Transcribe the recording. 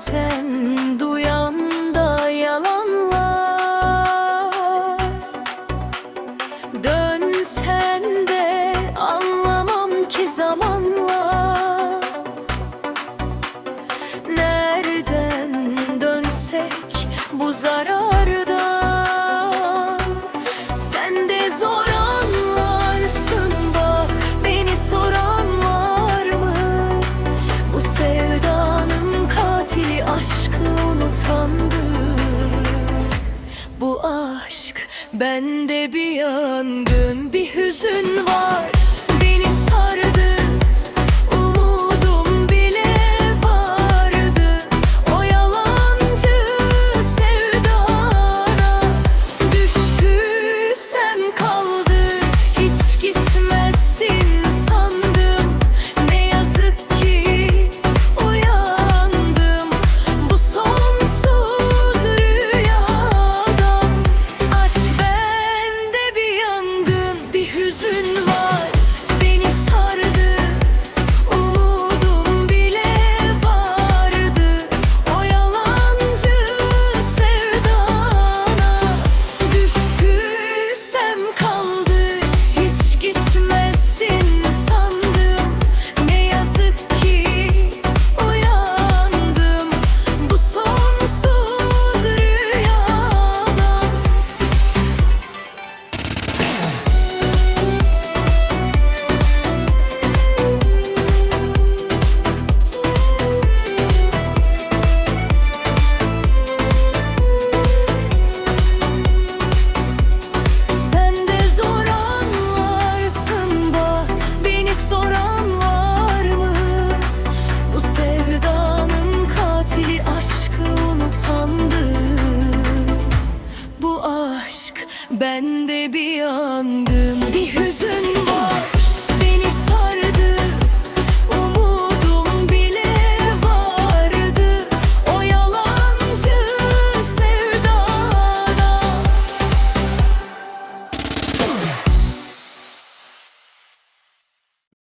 zaten duyan da yalanlar. Dönsen de anlamam ki zamanla Nereden dönsek bu zarardan? Sen de zor aşkı unutandı Bu aşk bende bir yangın bir hüzün var Ben de bir yangın, bir hüzün